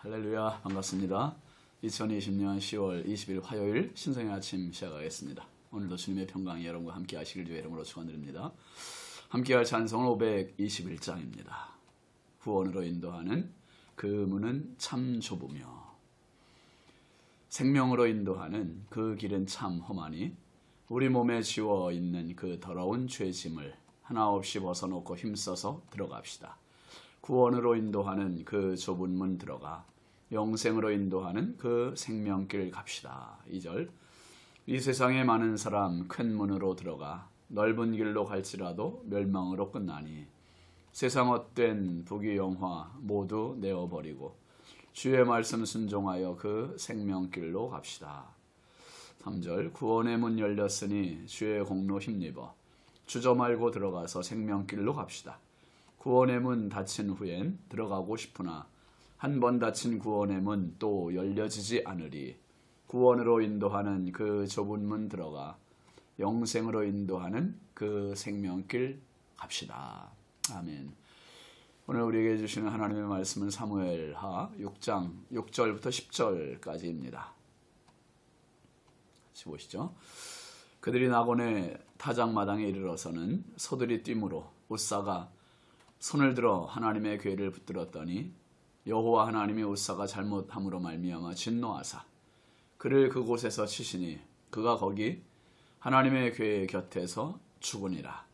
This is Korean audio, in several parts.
할렐루야 반갑습니다. 2020년 10월 20일 화요일 신성의 아침 시작하겠습니다. 오늘도 주님의 평강이 여러분과 함께 하시길 주의 이름으로 축원드립니다. 함께할 찬송은 521장입니다. 구원으로 인도하는 그 문은 참 좁으며 생명으로 인도하는 그 길은 참 험하니 우리 몸에 지워 있는 그 더러운 죄짐을 하나 없이 벗어놓고 힘써서 들어갑시다. 구원으로 인도하는 그 좁은 문 들어가 영생으로 인도하는 그 생명길 갑시다. 2절 이 세상에 많은 사람 큰 문으로 들어가 넓은 길로 갈지라도 멸망으로 끝나니 세상 헛된 부귀영화 모두 내어버리고 주의 말씀 순종하여 그 생명길로 갑시다. 3절 구원의 문 열렸으니 주의 공로 힘입어 주저 말고 들어가서 생명길로 갑시다. 구원의 문 닫힌 후엔 들어가고 싶으나 한 번 닫힌 구원의 문 또 열려지지 않으리 구원으로 인도하는 그 좁은 문 들어가 영생으로 인도하는 그 생명길 갑시다. 아멘. 오늘 우리에게 주시는 하나님의 말씀은 사무엘하 6장 6절부터 10절까지입니다. 같이 보시죠. 그들이 낙원의 타작마당에 이르러서는 소들이 뛰므로 우사가 손을 들어 하나님의 괴를 붙들었더니 여호와 하나님의 우사가 잘못함으로 말미암아 진노하사 그를 그곳에서 치시니 그가 거기 하나님의 괴 곁에서 죽으니라.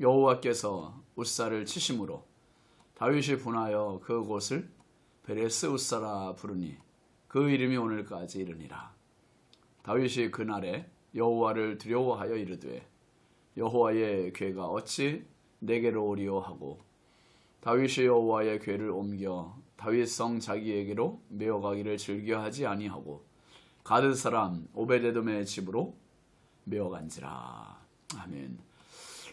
여호와께서 우사를 치심으로 다윗이 분하여 그곳을 베레스 우사라 부르니 그 이름이 오늘까지 이르니라. 다윗이 그날에 여호와를 두려워하여 이르되 여호와의 괴가 어찌 내게로 오리오 하고 다윗이 여호와의 괴를 옮겨 다윗 성 자기에게로 메어가기를 즐겨하지 아니하고 가드 사람 오베데돔의 집으로 메어간지라 아멘.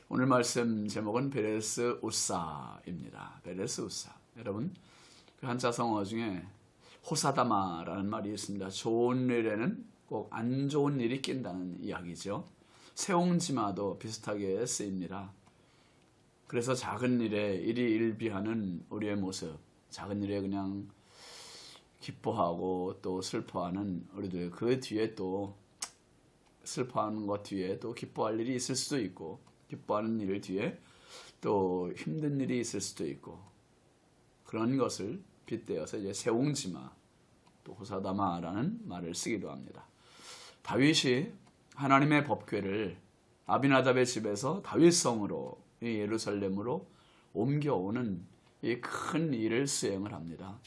오늘 말씀 제목은 베레스 우사입니다. 베레스 우사. 여러분 그 한자 성어 중에 호사다마라는 말이 있습니다. 좋은 일에는 꼭 안 좋은 일이 낀다는 이야기죠. 세옹지마도 비슷하게 쓰입니다. 그래서 작은 일에 일이 일비하는 우리의 모습, 작은 일에 그냥 기뻐하고 또 슬퍼하는 우리들 그 뒤에 또 슬퍼하는 것 뒤에 또 기뻐할 일이 있을 수도 있고 기뻐하는 일 뒤에 또 힘든 일이 있을 수도 있고 그런 것을 빗대어서 이제 세옹지마 또 호사다마라는 말을 쓰기도 합니다. 다윗이 하나님의 법궤를 아비나답의 집에서 다윗성으로 예루살렘으로 옮겨오는 이 큰 일을 수행을 합니다.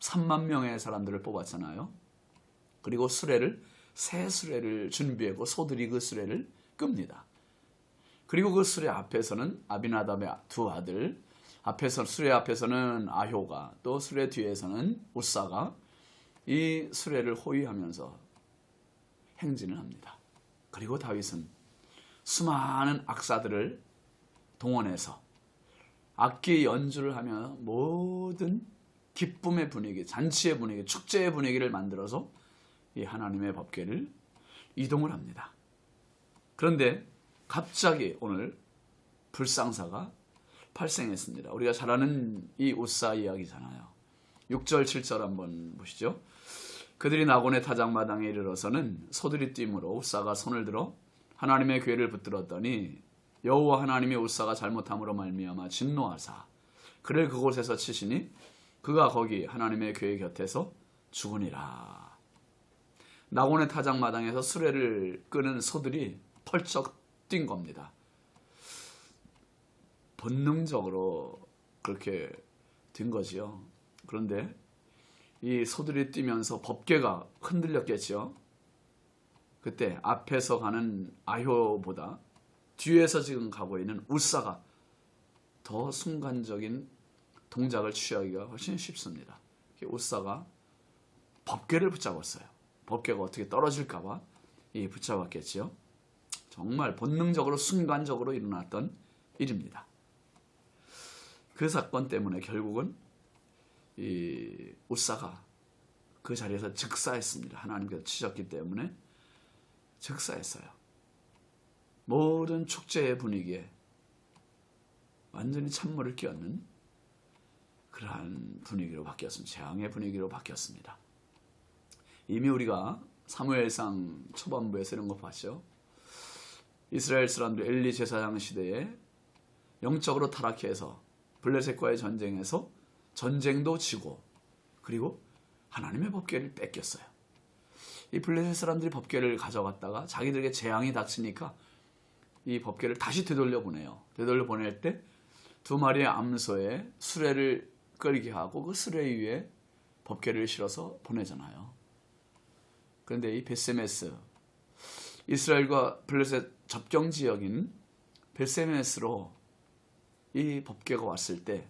3만 명의 사람들을 뽑았잖아요. 그리고 수레를 새 수레를 준비하고 소들이 그 수레를 끕니다. 그리고 그 수레 앞에서는 아비나답의 두 아들, 앞에서 수레 앞에서는 아효가, 또 수레 뒤에서는 우사가 이 수레를 호위하면서 행진을 합니다. 그리고 다윗은 수많은 악사들을 동원해서 악기 연주를 하며 모든 기쁨의 분위기, 잔치의 분위기, 축제의 분위기를 만들어서 이 하나님의 법궤를 이동을 합니다. 그런데 갑자기 오늘 불상사가 발생했습니다. 우리가 잘 아는 이 우사 이야기잖아요. 6절, 7절 한번 보시죠. 그들이 나곤의 타작마당에 이르러서는 소들이 뛰므로 우사가 손을 들어 하나님의 괴를 붙들었더니 여호와 하나님이 우사가 잘못함으로 말미암아 진노하사 그를 그곳에서 치시니 그가 거기 하나님의 괴 곁에서 죽으니라. 나곤의 타작 마당에서 수레를 끄는 소들이 펄쩍 뛴 겁니다. 본능적으로 그렇게 된 거지요. 그런데 이 소들이 뛰면서 법궤가 흔들렸겠죠. 그때 앞에서 가는 아효보다 뒤에서 지금 가고 있는 우사가 더 순간적인 동작을 취하기가 훨씬 쉽습니다. 우사가 법궤를 붙잡았어요. 법궤가 어떻게 떨어질까봐 이 붙잡았겠지요. 정말 본능적으로 순간적으로 일어났던 일입니다. 그 사건 때문에 결국은 이 우사가 그 자리에서 즉사했습니다. 하나님께서 치셨기 때문에 즉사했어요. 모든 축제의 분위기에 완전히 찬물을 끼얹는 그러한 분위기로 바뀌었습니다. 재앙의 분위기로 바뀌었습니다. 이미 우리가 사무엘상 초반부에서 이런 거 봤죠. 이스라엘 사람들 엘리 제사장 시대에 영적으로 타락해서 블레셋과의 전쟁에서 전쟁도 지고 그리고 하나님의 법궤를 뺏겼어요. 이 블레셋 사람들이 법궤를 가져갔다가 자기들에게 재앙이 닥치니까 이 법궤를 다시 되돌려 보내요. 되돌려 보낼 때 두 마리의 암소에 수레를 끌게 하고 그 수레 위에 법궤를 실어서 보내잖아요. 그런데 이 베세메스 이스라엘과 블레셋 접경 지역인 베세메스로 이 법궤가 왔을 때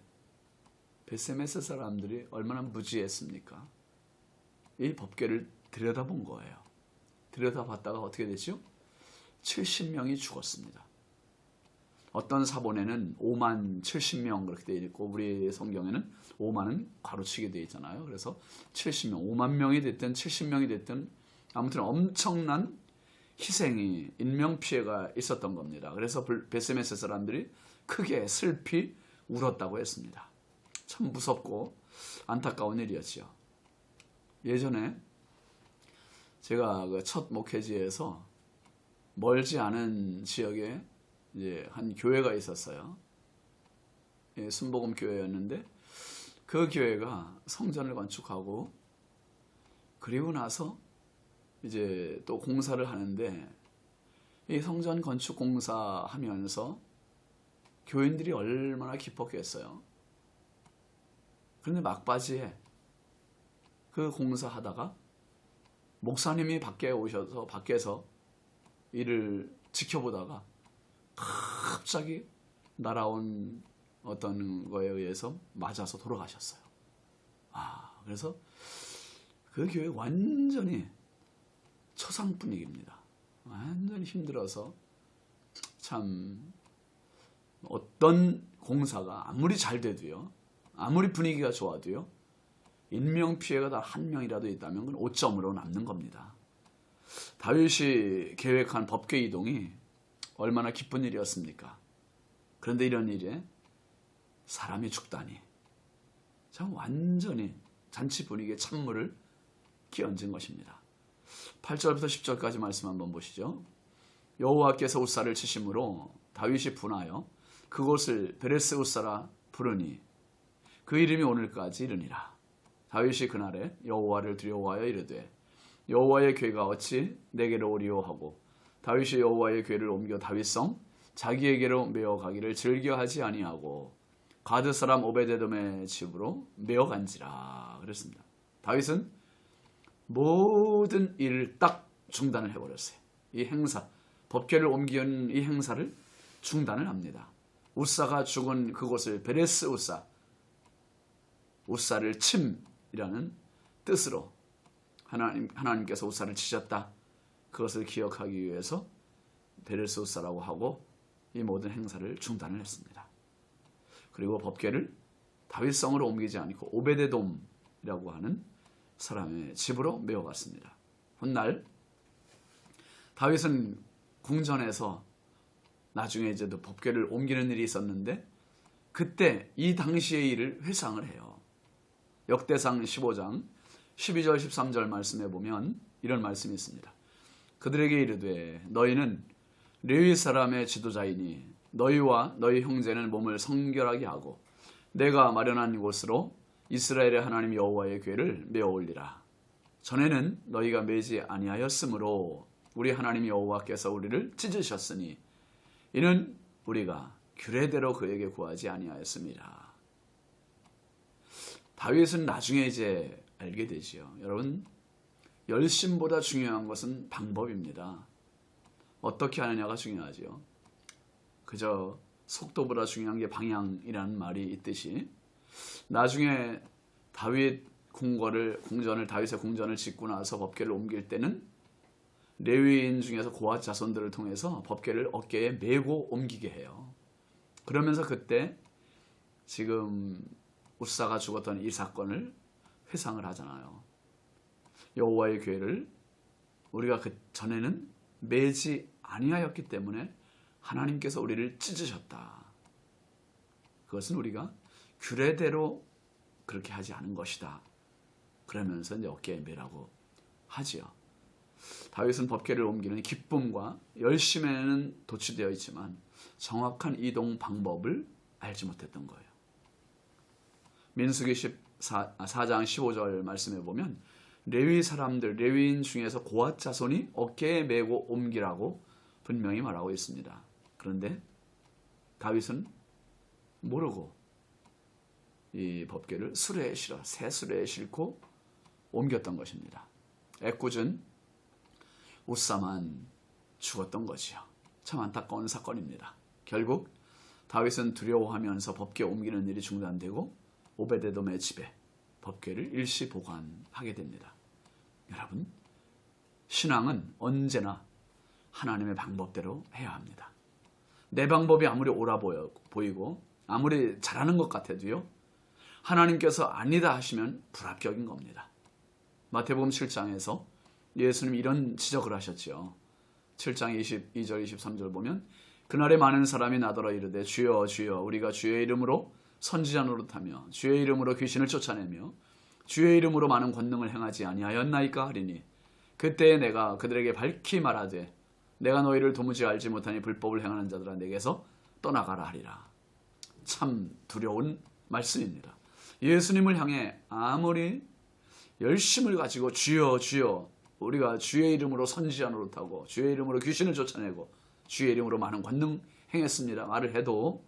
베세메스 사람들이 얼마나 무지했습니까? 이 법궤를 들여다본 거예요. 들여다봤다가 어떻게 됐죠? 70명이 죽었습니다. 어떤 사본에는 5만 70명 그렇게 되어 있고 우리 성경에는 5만은 가로치게 되어 있잖아요. 그래서 70명, 5만 명이 됐든 70명이 됐든 아무튼 엄청난 희생이 인명 피해가 있었던 겁니다. 그래서 베세메스 사람들이 크게 슬피 울었다고 했습니다. 참 무섭고 안타까운 일이었죠. 예전에 제가 그 첫 목회지에서 멀지 않은 지역에 이제 한 교회가 있었어요. 예, 순복음 교회였는데 그 교회가 성전을 건축하고 그리고 나서 이제 또 공사를 하는데 이 성전 건축 공사 하면서 교인들이 얼마나 기뻤겠어요. 그런데 막바지에 그 공사하다가 목사님이 밖에 오셔서 밖에서 이를 지켜보다가 갑자기 날아온 어떤 거에 의해서 맞아서 돌아가셨어요. 아, 그래서 그 교회 완전히 초상 분위기입니다. 완전히 힘들어서 참 어떤 공사가 아무리 잘 돼도요, 아무리 분위기가 좋아도요, 인명 피해가 단 한 명이라도 있다면 그건 5점으로 남는 겁니다. 다윗이 계획한 법계 이동이 얼마나 기쁜 일이었습니까? 그런데 이런 일에 사람이 죽다니 참 완전히 잔치 분위기에 찬물을 끼얹은 것입니다. 8절부터 10절까지 말씀 한번 보시죠. 여호와께서 우사를 치심으로 다윗이 분하여 그곳을 베레스 우사라 부르니 그 이름이 오늘까지 이르니라. 다윗이 그날에 여호와를 두려워하여 이르되 여호와의 괴가 어찌 내게로 오리오 하고 다윗이 여호와의 괴를 옮겨 다윗성 자기에게로 메어 가기를 즐겨하지 아니하고 가드 사람 오베데돔의 집으로 메어 간지라 그랬습니다. 다윗은 모든 일을 딱 중단을 해버렸어요. 이 행사 법궤를 옮기는 이 행사를 중단을 합니다. 우사가 죽은 그곳을 베레스 우사 우사를 침이라는 뜻으로 하나님, 하나님께서 우사를 치셨다. 그것을 기억하기 위해서 베레스 우사라고 하고 이 모든 행사를 중단을 했습니다. 그리고 법궤를 다윗성으로 옮기지 않고 오베데돔이라고 하는 사람의 집으로 메어갔습니다. 훗날 다윗은 궁전에서 나중에 이제 또 법궤를 옮기는 일이 있었는데 그때 이 당시의 일을 회상을 해요. 역대상 15장 12절 13절 말씀에 보면 이런 말씀이 있습니다. 그들에게 이르되 너희는 레위 사람의 지도자이니 너희와 너희 형제는 몸을 성결하게 하고 내가 마련한 곳으로 이스라엘의 하나님 여호와의 궤를 메어 올리라. 전에는 너희가 매지 아니하였으므로 우리 하나님 여호와께서 우리를 찢으셨으니 이는 우리가 규례대로 그에게 구하지 아니하였습니다. 다윗은 나중에 이제 알게 되지요. 여러분 열심보다 중요한 것은 방법입니다. 어떻게 하느냐가 중요하지요. 그저 속도보다 중요한 게 방향이라는 말이 있듯이 나중에 다윗 궁궐을 궁전을 다윗의 궁전을 짓고 나서 법궤를 옮길 때는 레위인 중에서 고아 자손들을 통해서 법궤를 어깨에 메고 옮기게 해요. 그러면서 그때 지금 우사가 죽었던 이 사건을 회상을 하잖아요. 여호와의 궤를 우리가 그 전에는 매지 아니하였기 때문에 하나님께서 우리를 찢으셨다. 그것은 우리가 규례대로 그렇게 하지 않은 것이다. 그러면서 이제 어깨에 매라고 하지요. 다윗은 법궤를 옮기는 기쁨과 열심에는 도취되어 있지만 정확한 이동 방법을 알지 못했던 거예요. 민수기 14, 4장 15절 말씀에 보면 레위 사람들, 레위인 중에서 고앗 자손이 어깨에 메고 옮기라고 분명히 말하고 있습니다. 그런데 다윗은 모르고 이 법궤를 수레에 실어 새 수레에 싣고 옮겼던 것입니다. 애꿎은 우사만 죽었던 거지요. 참 안타까운 사건입니다. 결국 다윗은 두려워하면서 법궤 옮기는 일이 중단되고 오베데돔의 집에 법궤를 일시 보관하게 됩니다. 여러분, 신앙은 언제나 하나님의 방법대로 해야 합니다. 내 방법이 아무리 보여, 보이고 아무리 잘하는 것 같아도요. 하나님께서 아니다 하시면 불합격인 겁니다. 마태복음 7장에서 예수님이 이런 지적을 하셨지요. 7장 22절 23절 보면 그날에 많은 사람이 나더러 이르되 주여 주여 우리가 주의 이름으로 선지자 노릇하며 주의 이름으로 귀신을 쫓아내며 주의 이름으로 많은 권능을 행하지 아니하였나이까 하리니 그때에 내가 그들에게 밝히 말하되 내가 너희를 도무지 알지 못하니 불법을 행하는 자들아 내게서 떠나가라 하리라. 참 두려운 말씀입니다. 예수님을 향해 아무리 열심을 가지고 주여 주여 우리가 주의 이름으로 선지자 노릇하고 주의 이름으로 귀신을 쫓아내고 주의 이름으로 많은 권능 행했습니다. 말을 해도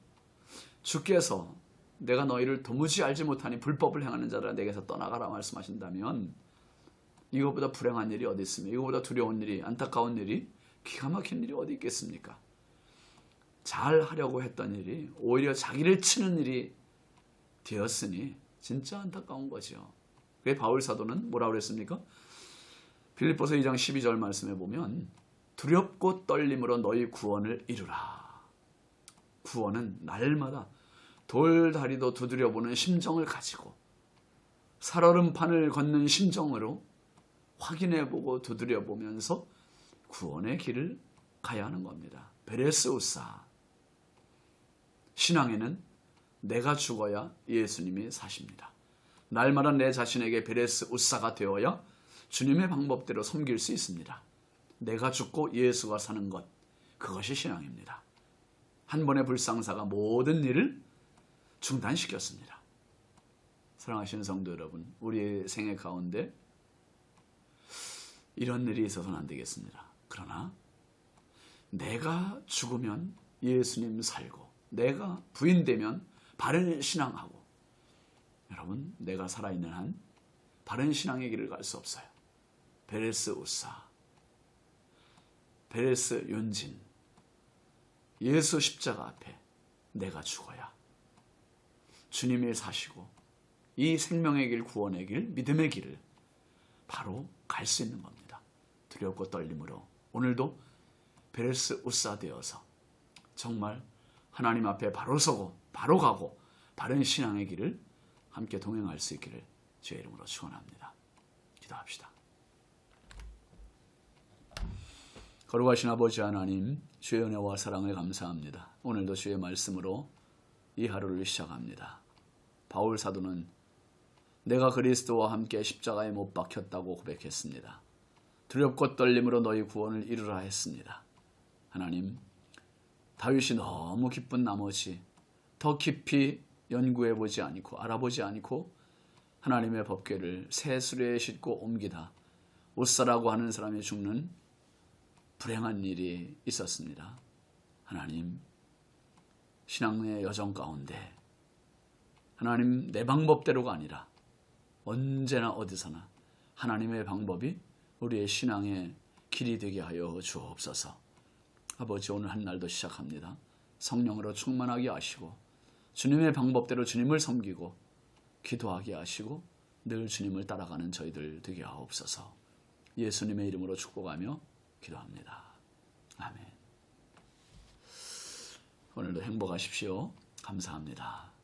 주께서 내가 너희를 도무지 알지 못하니 불법을 행하는 자라 내게서 떠나가라 말씀하신다면 이것보다 불행한 일이 어디 있습니까? 이것보다 두려운 일이 안타까운 일이 기가 막힌 일이 어디 있겠습니까? 잘 하려고 했던 일이 오히려 자기를 치는 일이 되었으니 진짜 안타까운 거죠. 왜 바울 사도는 뭐라고 그랬습니까? 빌립보서 2장 12절 말씀에 보면 두렵고 떨림으로 너희 구원을 이루라. 구원은 날마다 돌다리도 두드려 보는 심정을 가지고 살얼음판을 걷는 심정으로 확인해 보고 두드려 보면서 구원의 길을 가야 하는 겁니다. 베레스우사. 신앙에는 내가 죽어야 예수님이 사십니다. 날마다 내 자신에게 베레스우사가 되어야 주님의 방법대로 섬길 수 있습니다. 내가 죽고 예수가 사는 것, 그것이 신앙입니다. 한 번의 불상사가 모든 일을 중단시켰습니다. 사랑하시는 성도 여러분, 우리의 생애 가운데 이런 일이 있어서는 안 되겠습니다. 그러나 내가 죽으면 예수님 살고 내가 부인되면 바른 신앙하고 여러분 내가 살아있는 한 바른 신앙의 길을 갈 수 없어요. 베레스 우사 베레스 윤진 예수 십자가 앞에 내가 죽어야 주님이 사시고 이 생명의 길 구원의 길 믿음의 길을 바로 갈 수 있는 겁니다. 두렵고 떨림으로 오늘도 베레스 우사 되어서 정말 하나님 앞에 바로 서고 바로 가고 바른 신앙의 길을 함께 동행할 수 있기를 주의 이름으로 축원합니다. 기도합시다. 거룩하신 아버지 하나님, 주의 은혜와 사랑을 감사합니다. 오늘도 주의 말씀으로 이 하루를 시작합니다. 바울 사도는 내가 그리스도와 함께 십자가에 못 박혔다고 고백했습니다. 두렵고 떨림으로 너희 구원을 이루라 했습니다. 하나님, 다윗이 너무 기쁜 나머지 더 깊이 연구해 보지 않고 알아보지 않고 하나님의 법궤를 새 수레에 싣고 옮기다 옷사라고 하는 사람이 죽는 불행한 일이 있었습니다. 하나님, 신앙의 여정 가운데 하나님 내 방법대로가 아니라 언제나 어디서나 하나님의 방법이 우리의 신앙의 길이 되게 하여 주옵소서. 아버지 오늘 한 날도 시작합니다. 성령으로 충만하게 하시고 주님의 방법대로 주님을 섬기고 기도하게 하시고 늘 주님을 따라가는 저희들 되게 하옵소서. 예수님의 이름으로 축복하며 기도합니다. 아멘. 오늘도 행복하십시오. 감사합니다.